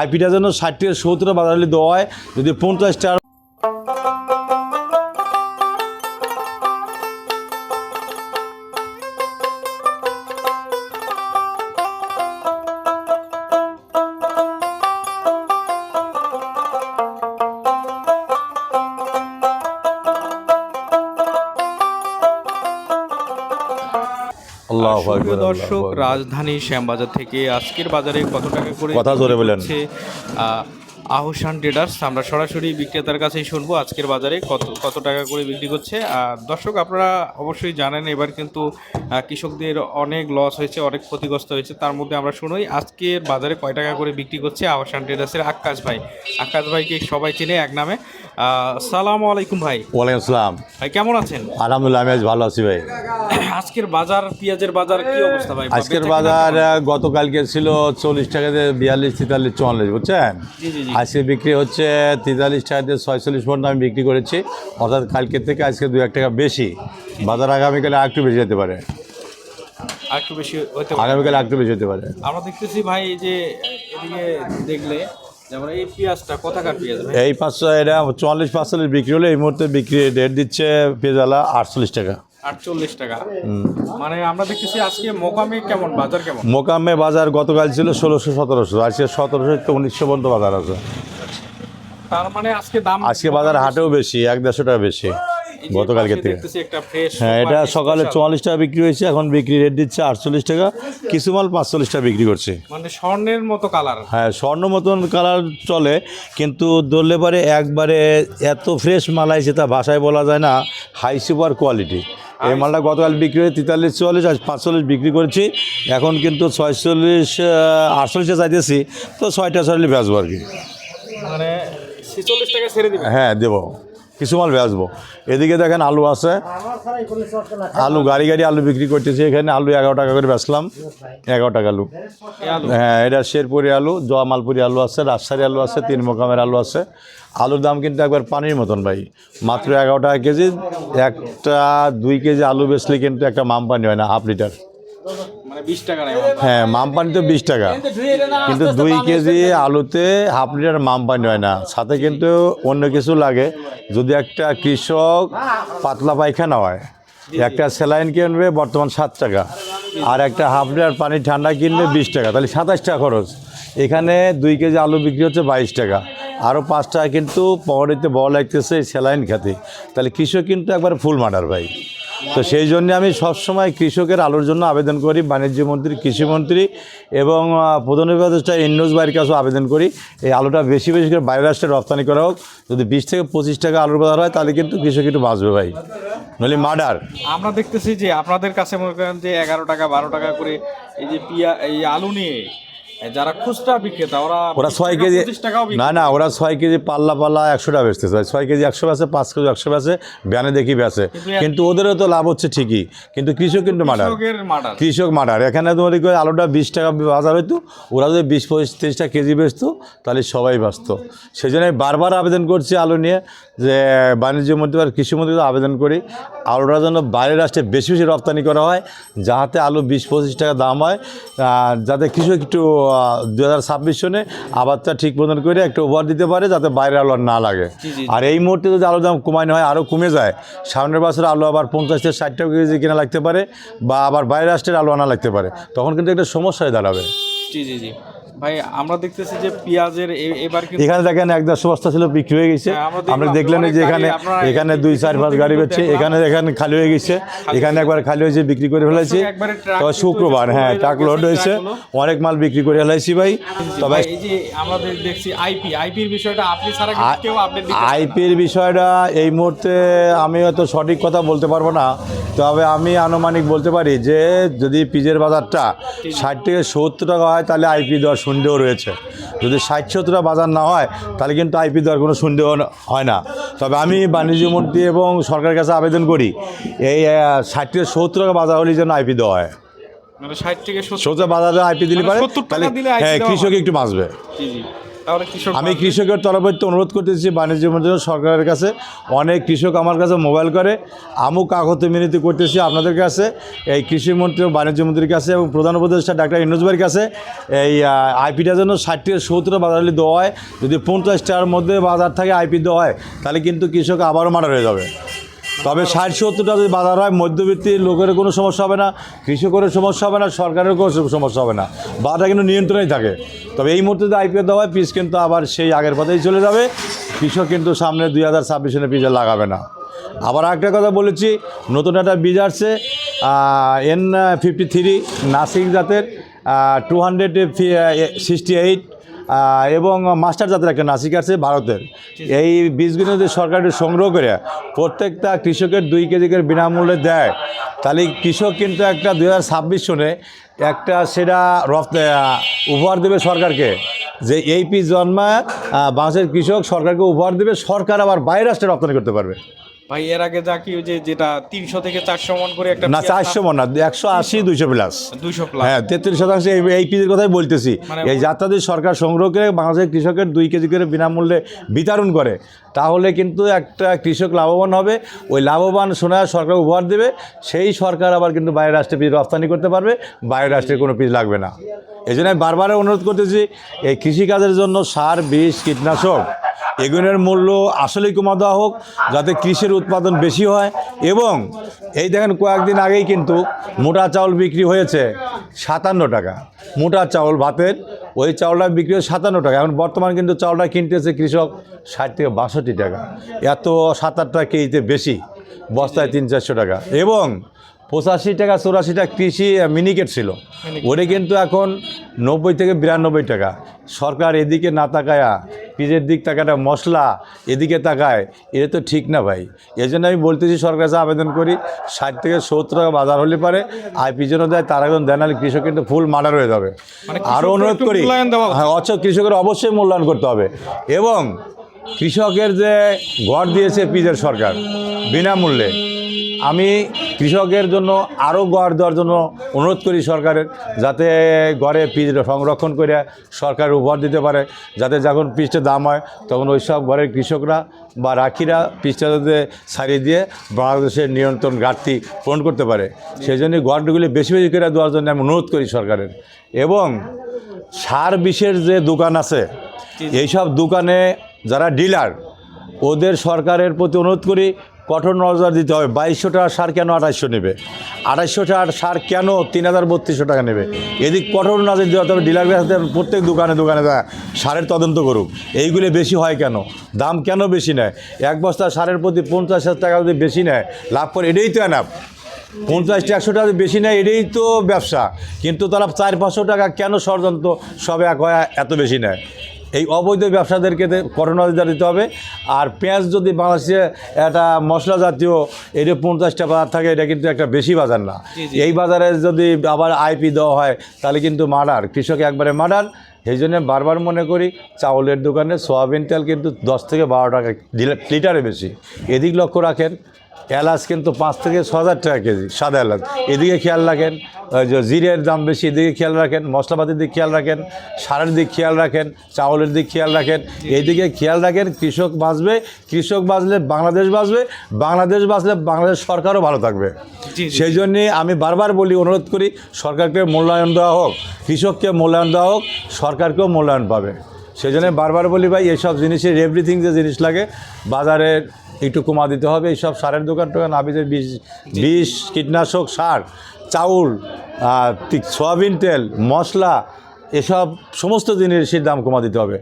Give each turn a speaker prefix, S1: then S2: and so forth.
S1: আইপিটার জন্য ষাট থেকে সত্তর বাজার দেওয়া হয়। যদি পঞ্চাশ
S2: সুপ্রিয় দর্শক রাজধানী শ্যামবাজার থেকে আজকের বাজারে কত টাকা করে
S1: কথা জোরে বলেন।
S2: আহসান ট্রেডার্স আমরা সরাসরি বিক্রেতার কাছেই শুনব আজকের বাজারে কত কত টাকা করে বিক্রি করছে। আর দর্শক আপনারা অবশ্যই জানেন এবার কিন্তু কৃষকদের অনেক লস হয়েছে অনেক ক্ষতিগ্রস্ত হয়েছে। তার মধ্যে আমরা শুনোই আজকের বাজারে কয় টাকা করে বিক্রি করছে আহসান ট্রেডার্সের আকাশ ভাই? আকাশ ভাইকে সবাই চেনে এক নামে। সালাম আলাইকুম ভাই।
S1: ওয়ালাইকুম আসসালাম
S2: ভাই কেমন আছেন?
S1: আলহামদুলিল্লাহ আমি আজ ভালো আছি ভাই।
S2: আজকের বাজার পেঁয়াজের বাজার কি অবস্থা ভাই?
S1: আজকের বাজার গতকালকে ছিল চল্লিশ টাকাতে বিয়াল্লিশ তেতাল্লিশ চুয়াল্লিশ বুঝছেন?
S2: জি জি জি।
S1: আজকে বিক্রি হচ্ছে তেতাল্লিশ টাকাতে ছয়চল্লিশ পর্যন্ত আমি বিক্রি করেছি। অর্থাৎ কালকের থেকে আজকে দু এক টাকা বেশি। বাজার আগামীকালে আর একটু বেশি যেতে পারে।
S2: একটু বেশি হতে পারে।
S1: আগামীকালে আর একটু বেশি যেতে পারে।
S2: আমরা দেখতেছি ভাই এই যে এদিকে দেখলে যেমন এই পেঁয়াজটা কোথাকার পেঁয়াজ
S1: এই পাঁচশো এটা চুয়াল্লিশ পাঁচচল্লিশ বিক্রি হলে এই মুহূর্তে বিক্রি রেট দিচ্ছে পেঁয়াজওয়ালা আটচল্লিশ টাকা।
S2: আটচল্লিশ টাকা। মানে আমরা দেখতেছি আজকে মোকামে কেমন বাজার কেমন?
S1: মোকামে বাজার গতকাল ছিল ষোলোশো সতেরোশো। আজকে সতেরোশো উনিশশো পর্যন্ত বাজার আছে।
S2: তার মানে আজকে দাম
S1: আজকে বাজার হাটেও বেশি এক দেড়শো টাকা বেশি গতকালকে থেকে। হ্যাঁ এটা সকালে চুয়াল্লিশ টাকা বিক্রি হয়েছে এখন বিক্রি রেট দিচ্ছে আটচল্লিশ টাকা। কিছু মাল পাঁচচল্লিশ টাকা বিক্রি করছে।
S2: মানে স্বর্ণের মতো কালার
S1: হ্যাঁ স্বর্ণ মতন কালার চলে কিন্তু ধরলে পারে একবারে এত ফ্রেশ মাল আইছে তা ভাষায় বলা যায় না হাই সুপার কোয়ালিটি এই মালটা গতকাল বিক্রি হয়ে তেতাল্লিশ চুয়াল্লিশ পাঁচচল্লিশ বিক্রি করেছি। এখন কিন্তু ছয়চল্লিশ আটচল্লিশে চাইতেছি তো ছয়টা ছয়লি বেচবো আর কি।
S2: মানে ছেচল্লিশ টাকা ছেড়ে দিবে
S1: হ্যাঁ দেবো। কিছু মাল বেচবো। এদিকে দেখেন আলু আছে। আলু গাড়ি গাড়ি আলু বিক্রি করতেছি। এখানে আলু এগারো টাকা করে বেচলাম। এগারো টাকা আলু। হ্যাঁ এটা শেরপুরি আলু জয়ামালপুরি আলু আছে রাজশাহী আলু আছে তিন মোকামের আলু আছে। আলুর দাম কিন্তু একবার পানির মতন ভাই। মাত্র এগারো টাকা কেজি একটা দুই কেজি আলু বেচলে কিন্তু একটা মাম পানি হয় না হাফ লিটার। হ্যাঁ মাম পানি তো বিশ টাকা। কিন্তু দুই কেজি আলুতে হাফ লিটার মাম পানি হয় না। সাথে কিন্তু অন্য কিছু লাগে। যদি একটা কৃষক পাতলা পায়খানা হয় একটা স্যালাইন কিনবে বর্তমান সাত টাকা। আর একটা হাফ লিটার পানি ঠান্ডা কিনবে বিশ টাকা। তাহলে সাতাশ টাকা খরচ। এখানে দুই কেজি আলু বিক্রি হচ্ছে বাইশ টাকা। আরও পাঁচ টাকা কিন্তু পহরিতে বল লাগতেছে এই স্যালাইন খাতে। তাহলে কৃষক কিন্তু একবার ফুল মার্ডার ভাই। তো সেই জন্য আমি সবসময় কৃষকের আলুর জন্য আবেদন করি, বাণিজ্য মন্ত্রী কৃষিমন্ত্রী এবং প্রধান উপদেষ্টা ইন্ডোজ বাইরের কাছেও আবেদন করি। এই আলুটা বেশি বেশি করে বাইরের রাষ্ট্রে রপ্তানি করা হোক। যদি বিশ থেকে পঁচিশ টাকা আলুর বাজার হয়, তাহলে কিন্তু কৃষক একটু বাঁচবে ভাই। নইলে মার্ডার।
S2: আমরা দেখতেছি যে আপনাদের কাছে মনে করেন যে এগারো টাকা, বারো টাকা করে এই যে পিয়া, এই আলু নিয়ে যারা খুচরা বিক্রেতা ওরা
S1: ওরা ছয় কেজি
S2: 25 টাকাও বিক্রি
S1: না না ওরা ছয় কেজি পাল্লা পাল্লা একশো টাকা বেচতেছে ভাই ছয় কেজি একশো বেচে পাঁচ কেজি একশো বেচে ব্যানে দেখি বেচে। কিন্তু ওদেরও তো লাভ হচ্ছে ঠিকই। কিন্তু কৃষক কিন্তু মার্ডার কৃষক মার্ডার এখানে তোমার কি আলুটা বিশ টাকা বাজার হইতো ওরা যদি বিশ পঁচিশ তিরিশ টাকা কেজি বেচতো তাহলে সবাই বাঁচতো। সেই জন্য বারবার আবেদন করছি আলু নিয়ে যে বাণিজ্য মন্ত্রী আর কৃষি মন্ত্রী আবেদন করি। আলুটার জন্য বাইরের রাষ্ট্রে বেশি বেশি রপ্তানি করা হয় যাতে আলু বিশ পঁচিশ টাকা দাম হয় যাতে কৃষক একটু দু হাজার ছাব্বিশ সনে আবারটা ঠিক মতন করে একটু ওভার দিতে পারে যাতে বাইরের আলু আর না লাগে। আর এই মুহূর্তে যদি আলুর দাম কমানো হয় আরও কমে যায়। সামনের বছর আলু আবার পঞ্চাশ থেকে ষাট টাকা কেজি কেনা লাগতে পারে বা আবার বাইরের রাষ্ট্রের আলু আনা লাগতে পারে। তখন কিন্তু একটা সমস্যায় দাঁড়াবে।
S2: জি জি জি। ভাই আমরা দেখতেছি যে পেঁয়াজের এবার
S1: এখানে দেখেন এক দেড়শো বস্তা ছিল বিক্রি হয়ে গেছে।
S2: হ্যাঁ, আমরা
S1: দেখলেন যে এখানে এখানে দুই চার পাঁচ গাড়ি। বেচ্ছে। এখানে এখানে খালি হয়ে গেছে। এখানে একবার খালি হয়েছে বিক্রি করে ফেলেছি তবে শুক্রবার হ্যাঁ ট্রাক লোড হয়েছে। অনেক মাল বিক্রি করে ফেলাইছি ভাই। তবে
S2: এই যে আমরা দেখছি আইপি আইপির বিষয়টা আপনি ছাড়া কেউ আপডেট
S1: আইপির বিষয়টা এই মুহূর্তে আমি হয়তো সঠিক কথা বলতে পারব না। তবে আমি আনুমানিক বলতে পারি যে যদি পিজের বাজারটা ষাট থেকে সত্তর টাকা হয় তাহলে আইপি দেওয়ার সন্দেহ রয়েছে। যদি ষাট সত্তরটা বাজার না হয় তাহলে কিন্তু আইপি দেওয়ার কোনো সন্দেহ হয় না। তবে আমি বাণিজ্য মন্ত্রী এবং সরকারের কাছে আবেদন করি এই ষাট থেকে সত্তর টাকা বাজার হলেই যেন আইপি দেওয়া হয়।
S2: মানে ষাট থেকে সত্তর
S1: বাজারে আইপি দিলে
S2: মানে
S1: পারে
S2: 70
S1: তাহলে হ্যাঁ কৃষক একটু বাঁচবে। আমি। কৃষকের তরফে অনুরোধ করতেছি বাণিজ্য মন্ত্রী সরকারের কাছে অনেক কৃষক আমার কাছে মোবাইল করে। আমু কাগত মিনতি করতেছি আপনাদের কাছে এই কৃষিমন্ত্রী ও বাণিজ্য মন্ত্রীর কাছে এবং প্রধান উপদেষ্টা ডাক্তার ইনুজ ভাইয়ের কাছে। এই আইপিটা যেন ষাট থেকে সত্তর বাজার হলে দেওয়া হয় যদি পঞ্চাশটার মধ্যে বাজার থাকে আইপি দেওয়া হয় তাহলে কিন্তু কৃষক আবারও মারা হয়ে যাবে। তবে ষাট সত্তরটা যদি বাজার হয়, মধ্যবিত্তি লোকের কোনো সমস্যা হবে না কৃষকের সমস্যা হবে না সরকারের কোনো সমস্যা হবে না। বাজারটা কিন্তু নিয়ন্ত্রণেই থাকে। তবে এই মুহূর্তে যদি আইপিএল দেওয়া হয় পিস কিন্তু আবার সেই আগের পথেই চলে যাবে। কৃষক কিন্তু সামনে দুই হাজার ছাব্বিশ সালে পিজে লাগাবে না। আবার একটা কথা বলেছি, নতুন একটা বীজ আসছে এন ফিফটি থ্রি নাসিক জাতের টু হান্ড্রেড সিক্সটি এইট এবং মাস্টার জাতের একটা নাসিক আছে ভারতের। এই বীজগুলো যদি সরকার সংগ্রহ করে প্রত্যেকটা কৃষকের দুই কেজি করে বিনামূল্যে দেয়। তাহলে কৃষক কিন্তু একটা দুই হাজার ছাব্বিশ সনে একটা সেটা রফ উপহার দেবে সরকারকে। যে এই পিস জন্মায় বাংলাদেশের কৃষক সরকারকে উপহার দেবে, সরকার আবার বাইরে রাষ্ট্রে রপ্তানি করতে পারবে।
S2: ভাই এর আগে যা কি যে যেটা তিনশো থেকে চারশো মন করে একটা
S1: না চারশো মন না একশো আশি দুইশো প্লাস
S2: দুইশো প্লাস
S1: হ্যাঁ তেত্রিশ শতাংশ এই এই পিসের কথাই বলতেছি।
S2: মানে
S1: এই যাত্রা যদি সরকার সংগ্রহ করে বাংলাদেশের কৃষকের দুই কেজি করে বিনামূল্যে বিতরণ করে। তাহলে কিন্তু একটা কৃষক লাভবান হবে। ওই লাভবান সোনা সরকার উপহার দেবে। সেই সরকার আবার কিন্তু বাইরের রাষ্ট্রে পিস রপ্তানি করতে পারবে। বাইরের রাষ্ট্রে কোনো পিস লাগবে না। এই জন্য আমি বারবার অনুরোধ করতেছি এই কৃষিকাজের জন্য সার বিষ কীটনাশক এগুলোর মূল্য আসলেই কমা দেওয়া হোক যাতে কৃষির উৎপাদন বেশি হয়। এবং এই দেখেন কয়েকদিন আগেই কিন্তু মোটা চাউল বিক্রি হয়েছে সাতান্ন টাকা। মোটা চাউল ভাতের ওই চাউলটা বিক্রি হয়েছে সাতান্ন টাকা। এখন বর্তমান কিন্তু চাউলটা কিনতেছে কৃষক ষাট থেকে বাষট্টি টাকা। এত সাত আট টাকা কেজিতে বেশি বস্তায় তিন চারশো টাকা। এবং পঁচাশি টাকা চৌরাশি টাকা কৃষি মিনিকেট ছিল। ওটা কিন্তু এখন নব্বই থেকে বিরানব্বই টাকা। সরকার এদিকে না তাকায়া পিজের দিক তাকাটা মশলা এদিকে তাকায় এটা তো ঠিক না ভাই। এই জন্য আমি বলতেছি সরকার কাছে আবেদন করি ষাট থেকে সত্তর টাকা বাজার হলে পারে আর পিছনে দেয় তার একজন দেন কৃষক কিন্তু ফুল মার্ডার হয়ে যাবে।
S2: মানে
S1: আরও অনুরোধ করি হ্যাঁ অথচ কৃষকের অবশ্যই মূল্যায়ন করতে হবে। এবং কৃষকের যে গড় দিয়েছে পিজের সরকার বিনামূল্যে আমি কৃষকের জন্য আরও গড় দেওয়ার জন্য অনুরোধ করি সরকারের যাতে গড়ে পিজ সংরক্ষণ করে সরকার উপহার দিতে পারে যাতে যখন পিসটা দাম হয় তখন ওই সব ঘরের কৃষকরা বা রাখিরা পিসটা যাতে ছাড়িয়ে দিয়ে বাংলাদেশের নিয়ন্ত্রণ ঘাটতি পূরণ করতে পারে। সেই জন্য গড়গুলি বেশি বেশি করে দেওয়ার জন্য আমি অনুরোধ করি সরকারের। এবং সার বিষের যে দোকান আছে এইসব দোকানে যারা ডিলার ওদের সরকারের প্রতি অনুরোধ করি কঠোর নজর দিতে হবে। বাইশশো টাকা সার কেন আঠাশশো নেবে? আঠাশশো টাকার সার কেন তিন হাজার বত্রিশশো টাকা নেবে? এদিক কঠোর নজর দিতে হবে ডিলার প্রত্যেক দোকানে দোকানে সারের তদন্ত করুক। এইগুলি বেশি হয় কেন? দাম কেন বেশি নেয়? এক বস্তা সারের প্রতি পঞ্চাশ হাজার টাকা যদি বেশি নেয়, লাভ করে এটাই তো এনাফ পঞ্চাশ একশো টাকা বেশি নেয়, এটাই তো ব্যবসা। কিন্তু তারা চার পাঁচশো টাকা কেন ষড়যন্ত্র সবে এক হয় এত বেশি নেয়? এই অবৈধ ব্যবসাদেরকে করোনা দিতে হবে। আর পেঁয়াজ যদি বাংলাদেশে একটা মশলা জাতীয় এটা পঞ্চাশটা বাজার থাকে এটা কিন্তু একটা বেশি বাজার না। এই বাজারে যদি আবার আইপি দেওয়া হয় তাহলে কিন্তু মার্ডার। কৃষক একবারে মার্ডার। সেই জন্য বারবার মনে করি চাউলের দোকানে সোয়াবিন তেল কিন্তু দশ থেকে বারো টাকা লিটারে বেশি। এদিক লক্ষ্য রাখেন এলাচ কিন্তু পাঁচ থেকে ছ হাজার টাকা কেজি সাদা এলাচ। এদিকে খেয়াল রাখেন ওই যে জিরের দাম বেশি এদিকে খেয়াল রাখেন মশলাপাতির দিক খেয়াল রাখেন সারের দিক খেয়াল রাখেন চাউলের দিক খেয়াল রাখেন। এইদিকে খেয়াল রাখেন কৃষক বাঁচবে কৃষক বাঁচলে বাংলাদেশ বাঁচবে বাংলাদেশ বাঁচলে বাংলাদেশ সরকারও ভালো থাকবে। সেই জন্যে আমি বারবার বলি অনুরোধ করি সরকারকে মূল্যায়ন দেওয়া হোক কৃষককে মূল্যায়ন দেওয়া হোক সরকারকেও মূল্যায়ন পাবে। সেই জন্য বারবার বলি ভাই এইসব জিনিসের এভরিথিং যে জিনিস লাগে বাজারের একটু কমা দিতে হবে, এইসব সারের দোকান টোকান আবিজে বিষ বিষ, কীটনাশক, সার, চাউল সয়াবিন তেল, মশলা, এসব সমস্ত জিনিসের দাম কমা দিতে হবে।